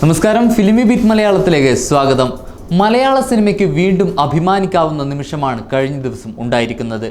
നമസ്കാരം. ഫിലിമി ബീറ്റ് മലയാളത്തിലേക്ക് സ്വാഗതം. മലയാള സിനിമയ്ക്ക് വീണ്ടും അഭിമാനിക്കാവുന്ന നിമിഷമാണ് കഴിഞ്ഞ ദിവസം ഉണ്ടായിരിക്കുന്നത്.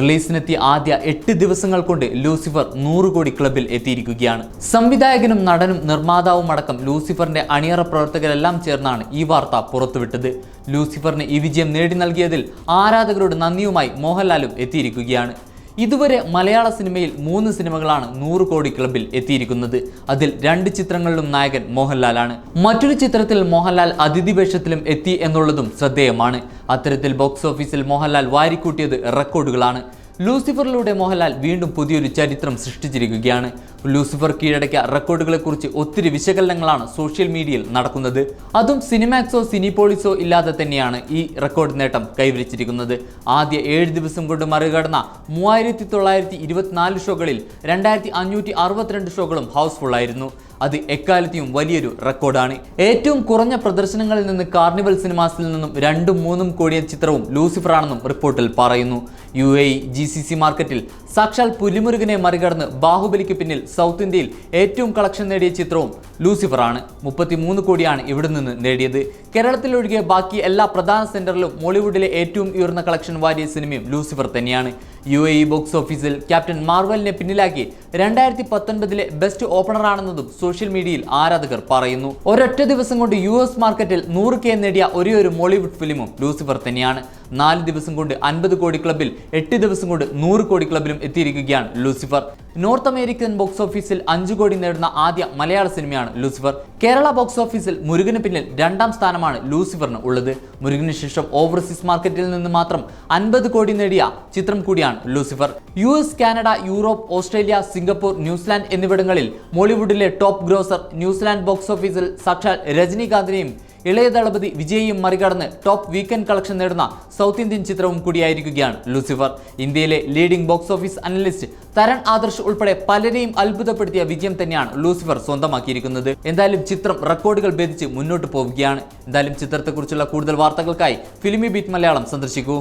റിലീസിനെത്തിയ ആദ്യ എട്ട് ദിവസങ്ങൾ കൊണ്ട് ലൂസിഫർ നൂറ് കോടി ക്ലബിൽ എത്തിയിരിക്കുകയാണ്. സംവിധായകനും നടനും നിർമ്മാതാവും അടക്കം ലൂസിഫറിന്റെ അണിയറ പ്രവർത്തകരെല്ലാം ചേർന്നാണ് ഈ വാർത്ത പുറത്തുവിട്ടത്. ലൂസിഫറിന് ഈ വിജയം നേടി നൽകിയതിൽ ആരാധകരുടെ നന്ദിയുമായി മോഹൻലാലും എത്തിയിരിക്കുകയാണ്. ഇതുവരെ മലയാള സിനിമയിൽ മൂന്ന് സിനിമകളാണ് നൂറ് കോടി ക്ലബിൽ എത്തിയിരിക്കുന്നത്. അതിൽ രണ്ട് ചിത്രങ്ങളിലും നായകൻ മോഹൻലാലാണ്. മറ്റൊരു ചിത്രത്തിൽ മോഹൻലാൽ അതിഥി വേഷത്തിലും എത്തി എന്നുള്ളതും ശ്രദ്ധേയമാണ്. അത്തരത്തിൽ ബോക്സ് ഓഫീസിൽ മോഹൻലാൽ വാരിക്കൂട്ടിയത് റെക്കോർഡുകളാണ്. ലൂസിഫറിലൂടെ മോഹൻലാൽ വീണ്ടും പുതിയൊരു ചരിത്രം സൃഷ്ടിച്ചിരിക്കുകയാണ്. ലൂസിഫർ കീഴടക്കിയ റെക്കോർഡുകളെക്കുറിച്ച് ഒത്തിരി വിശകലനങ്ങളാണ് സോഷ്യൽ മീഡിയയിൽ നടക്കുന്നത്. അതും സിനിമാക്സോ സിനിപോളിസോ ഇല്ലാതെ തന്നെയാണ് ഈ റെക്കോർഡ് നേട്ടം കൈവരിച്ചിരിക്കുന്നത്. ആദ്യ ഏഴ് ദിവസം കൊണ്ട് മറികടന്ന മൂവായിരത്തി തൊള്ളായിരത്തി ഇരുപത്തിനാല് ഷോകളിൽ രണ്ടായിരത്തി അഞ്ഞൂറ്റി അറുപത്തിരണ്ട് ഷോകളും ഹൗസ്ഫുൾ ആയിരുന്നു അത് എക്കാലത്തെയും വലിയൊരു റെക്കോർഡാണ്. ഏറ്റവും കുറഞ്ഞ പ്രദർശനങ്ങളിൽ നിന്ന് കാർണിവൽ സിനിമാസിൽ നിന്നും രണ്ടും മൂന്നും കോടിയ ചിത്രവും ലൂസിഫറാണെന്നും റിപ്പോർട്ടിൽ പറയുന്നു. U A G C C മാർക്കറ്റിൽ സാക്ഷാൽ പുലിമുരുകനെ മറികടന്ന് ബാഹുബലിക്ക് പിന്നിൽ സൗത്ത് ഇന്ത്യയിൽ ഏറ്റവും കളക്ഷൻ നേടിയ ചിത്രവും ലൂസിഫർ ആണ് മുപ്പത്തിമൂന്ന് കോടിയാണ് ഇവിടെ നിന്ന് നേടിയത്. കേരളത്തിലൊഴികെ ബാക്കി എല്ലാ പ്രധാന സെന്ററിലും മോളിവുഡിലെ ഏറ്റവും ഉയർന്ന കളക്ഷൻ വാരിയ സിനിമയും ലൂസിഫർ തന്നെയാണ്. യു എ ഇ ബോക്സ് ഓഫീസിൽ ക്യാപ്റ്റൻ മാർവലിനെ പിന്നിലാക്കി രണ്ടായിരത്തി പത്തൊൻപതിലെ ബെസ്റ്റ് ഓപ്പണറാണെന്നതും സോഷ്യൽ മീഡിയയിൽ ആരാധകർ പറയുന്നു. ഒരൊറ്റ ദിവസം കൊണ്ട് യു എസ് മാർക്കറ്റിൽ നൂറ് കെ നേടിയ ഒരേ ഒരു മോളിവുഡ് ഫിലിമും ലൂസിഫർ തന്നെയാണ്. നാല് ദിവസം കൊണ്ട് അൻപത് കോടി ക്ലബിൽ എട്ട് ദിവസം കൊണ്ട് നൂറ് കോടി ക്ലബിലും എത്തിയിരിക്കുകയാണ് ലൂസിഫർ. നോർത്ത് അമേരിക്കൻ ബോക്സ് ഓഫീസിൽ അഞ്ചു കോടി നേടുന്ന ആദ്യ മലയാള സിനിമയാണ് ലൂസിഫർ. കേരള ബോക്സ് ഓഫീസിൽ മുരുകന് പിന്നിൽ രണ്ടാം സ്ഥാനമാണ് ലൂസിഫറിന് ഉള്ളത്. മുരുകന് ശേഷം ഓവർസീസ് മാർക്കറ്റിൽ നിന്ന് മാത്രം അൻപത് കോടി നേടിയ ചിത്രം കൂടിയാണ് Lucifer. U S Canada Europe Australia Singapore New Zealand എന്നിവിടങ്ങളിൽ മോളിവുഡിലെ top grosser New Zealand box ഓഫീസിൽ സാക്ഷാൽ രജനീകാന്തിനെയും ഇളയ ദളപതി വിജയിയും മറികടന്ന് ടോപ്പ് വീക്കെൻഡ് കളക്ഷൻ നേടുന്ന സൗത്ത് ഇന്ത്യൻ ചിത്രവും കൂടിയായിരിക്കുകയാണ് ലൂസിഫർ ഇന്ത്യയിലെ leading box office analyst Taran Adarsh ഉൾപ്പെടെ പലരെയും അത്ഭുതപ്പെടുത്തിയ വിജയം തന്നെയാണ് ലൂസിഫർ സ്വന്തമാക്കിയിരിക്കുന്നത്. എന്തായാലും ചിത്രം റെക്കോർഡുകൾ ഭേദിച്ച് മുന്നോട്ട് പോവുകയാണ്. എന്തായാലും ചിത്രത്തെക്കുറിച്ചുള്ള കൂടുതൽ വാർത്തകൾക്കായി ഫിലിമി ബീറ്റ് മലയാളം സന്ദർശിക്കൂ.